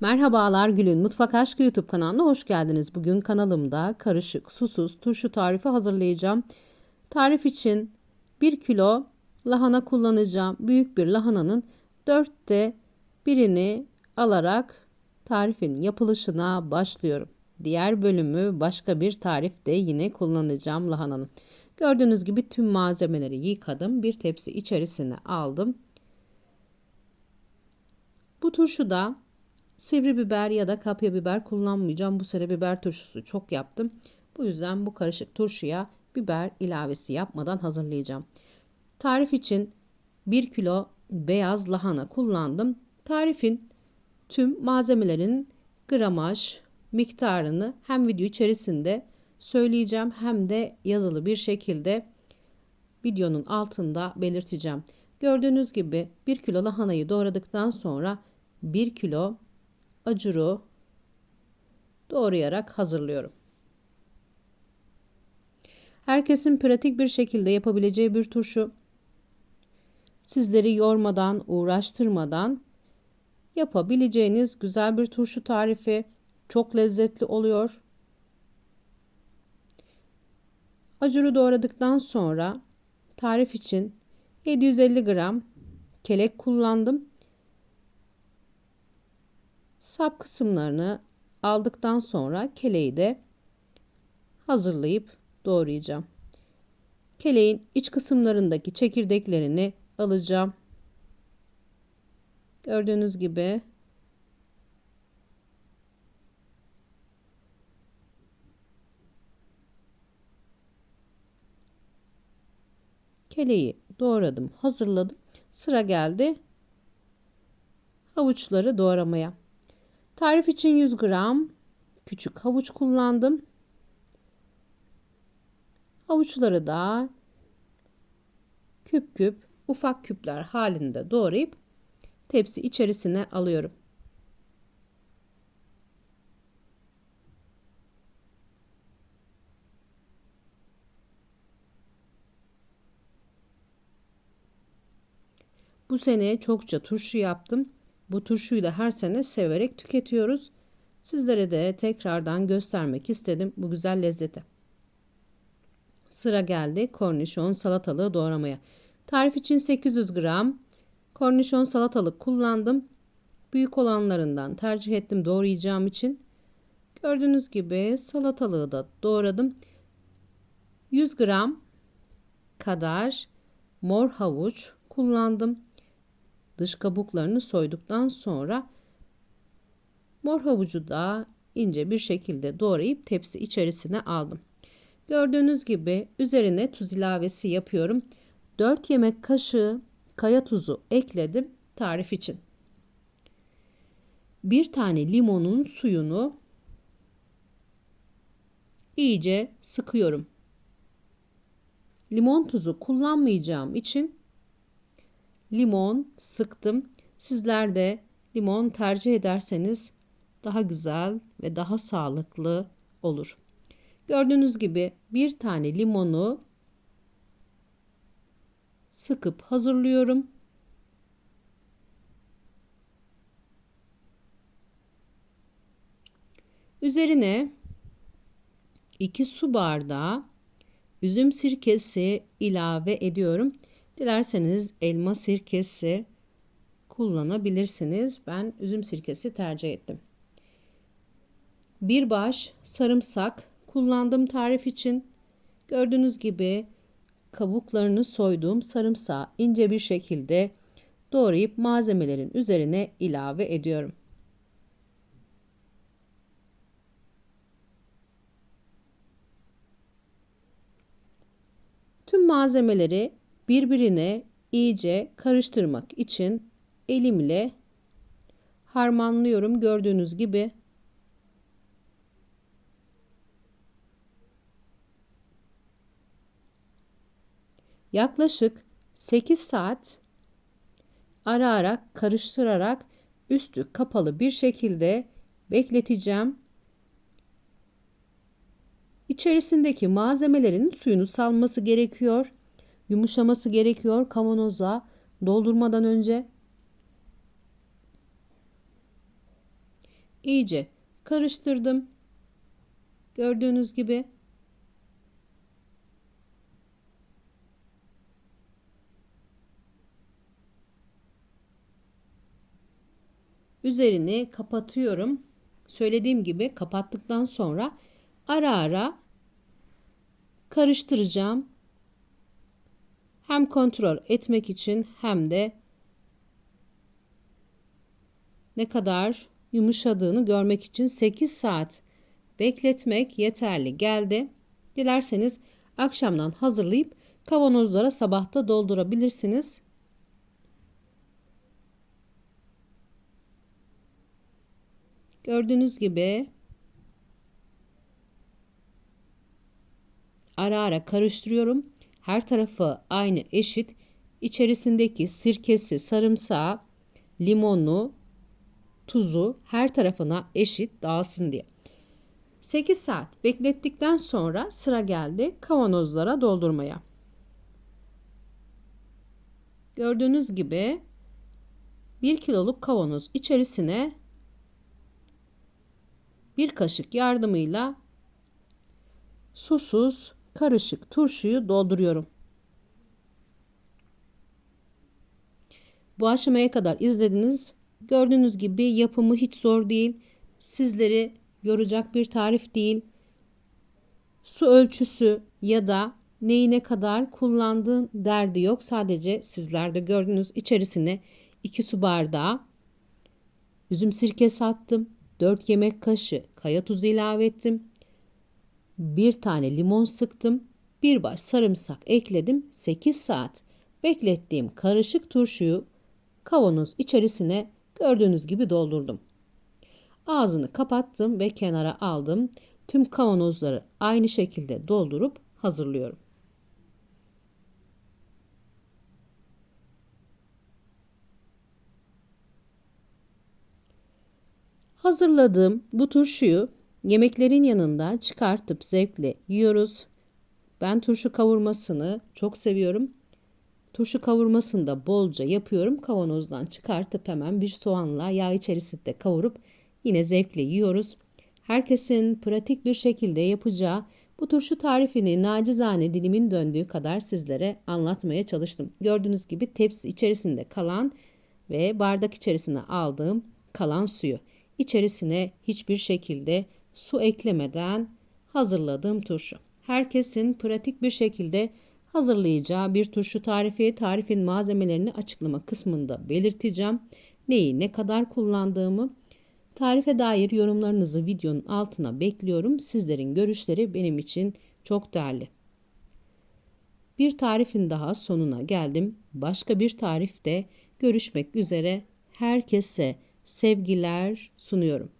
Merhabalar Gül'ün Mutfak Aşkı YouTube kanalına hoş geldiniz. Bugün kanalımda karışık susuz turşu tarifi hazırlayacağım. Tarif için 1 kilo lahana kullanacağım. Büyük bir lahananın 4'te birini alarak tarifin yapılışına başlıyorum. Diğer bölümü başka bir tarifte yine kullanacağım lahananın. Gördüğünüz gibi tüm malzemeleri yıkadım. Bir tepsi içerisine aldım. Bu turşuda Sivri biber ya da kapya biber kullanmayacağım. Bu sene biber turşusu çok yaptım. Bu yüzden bu karışık turşuya biber ilavesi yapmadan hazırlayacağım. Tarif için 1 kilo beyaz lahana kullandım. Tarifin tüm malzemelerin gramaj miktarını hem video içerisinde söyleyeceğim hem de yazılı bir şekilde videonun altında belirteceğim. Gördüğünüz gibi 1 kilo lahanayı doğradıktan sonra 1 kilo acuru doğrayarak hazırlıyorum. Herkesin pratik bir şekilde yapabileceği bir turşu. Sizleri yormadan, uğraştırmadan yapabileceğiniz güzel bir turşu tarifi. Çok lezzetli oluyor. Acuru doğradıktan sonra tarif için 750 gram kelek kullandım. Sap kısımlarını aldıktan sonra keleği de hazırlayıp doğrayacağım. Keleğin iç kısımlarındaki çekirdeklerini alacağım. Gördüğünüz gibi keleği doğradım, hazırladım. Sıra geldi havuçları doğramaya. Tarif için 100 gram küçük havuç kullandım. Havuçları da küp küp ufak küpler halinde doğrayıp tepsi içerisine alıyorum. Bu sene çokça turşu yaptım. Bu turşuyu da her sene severek tüketiyoruz. Sizlere de tekrardan göstermek istedim bu güzel lezzeti. Sıra geldi kornişon salatalığı doğramaya. Tarif için 800 gram kornişon salatalık kullandım. Büyük olanlarından tercih ettim doğrayacağım için. Gördüğünüz gibi salatalığı da doğradım. 100 gram kadar mor havuç kullandım dış kabuklarını soyduktan sonra mor havucu da ince bir şekilde doğrayıp tepsi içerisine aldım. Gördüğünüz gibi üzerine tuz ilavesi yapıyorum. 4 yemek kaşığı kaya tuzu ekledim tarif için. Bir tane limonun suyunu iyice sıkıyorum. Limon tuzu kullanmayacağım için limon sıktım. Sizler de limon tercih ederseniz daha güzel ve daha sağlıklı olur. Gördüğünüz gibi bir tane limonu sıkıp hazırlıyorum. Üzerine 2 su bardağı üzüm sirkesi ilave ediyorum. Dilerseniz elma sirkesi kullanabilirsiniz. Ben üzüm sirkesi tercih ettim. Bir baş sarımsak kullandım tarif için. Gördüğünüz gibi kabuklarını soyduğum sarımsağı ince bir şekilde doğrayıp malzemelerin üzerine ilave ediyorum. Tüm malzemeleri birbirine iyice karıştırmak için elimle harmanlıyorum gördüğünüz gibi. Yaklaşık 8 saat ara ara karıştırarak üstü kapalı bir şekilde bekleteceğim. İçerisindeki malzemelerin suyunu salması gerekiyor yumuşaması gerekiyor kavanoza doldurmadan önce. iyice karıştırdım. Gördüğünüz gibi üzerini kapatıyorum. Söylediğim gibi kapattıktan sonra ara ara karıştıracağım. Hem kontrol etmek için hem de ne kadar yumuşadığını görmek için 8 saat bekletmek yeterli geldi. Dilerseniz akşamdan hazırlayıp kavanozlara sabahta doldurabilirsiniz. Gördüğünüz gibi ara ara karıştırıyorum. Her tarafı aynı eşit. İçerisindeki sirkesi, sarımsağı, limonu, tuzu her tarafına eşit dağılsın diye. 8 saat beklettikten sonra sıra geldi kavanozlara doldurmaya. Gördüğünüz gibi 1 kiloluk kavanoz içerisine bir kaşık yardımıyla susuz karışık turşuyu dolduruyorum. Bu aşamaya kadar izlediniz. Gördüğünüz gibi yapımı hiç zor değil. Sizleri yoracak bir tarif değil. Su ölçüsü ya da neyi ne kadar kullandığın derdi yok. Sadece sizlerde gördüğünüz içerisine 2 su bardağı üzüm sirkesi attım. 4 yemek kaşığı kaya tuzu ilave ettim. Bir tane limon sıktım. Bir baş sarımsak ekledim. 8 saat beklettiğim karışık turşuyu kavanoz içerisine gördüğünüz gibi doldurdum. Ağzını kapattım ve kenara aldım. Tüm kavanozları aynı şekilde doldurup hazırlıyorum. Hazırladığım bu turşuyu yemeklerin yanında çıkartıp zevkle yiyoruz. Ben turşu kavurmasını çok seviyorum. Turşu kavurmasını da bolca yapıyorum. Kavanozdan çıkartıp hemen bir soğanla yağ içerisinde kavurup yine zevkle yiyoruz. Herkesin pratik bir şekilde yapacağı bu turşu tarifini nacizane dilimin döndüğü kadar sizlere anlatmaya çalıştım. Gördüğünüz gibi tepsi içerisinde kalan ve bardak içerisine aldığım kalan suyu. İçerisine hiçbir şekilde su eklemeden hazırladığım turşu. Herkesin pratik bir şekilde hazırlayacağı bir turşu tarifi, tarifin malzemelerini açıklama kısmında belirteceğim. Neyi ne kadar kullandığımı, tarife dair yorumlarınızı videonun altına bekliyorum. Sizlerin görüşleri benim için çok değerli. Bir tarifin daha sonuna geldim. Başka bir tarifte görüşmek üzere. Herkese sevgiler sunuyorum.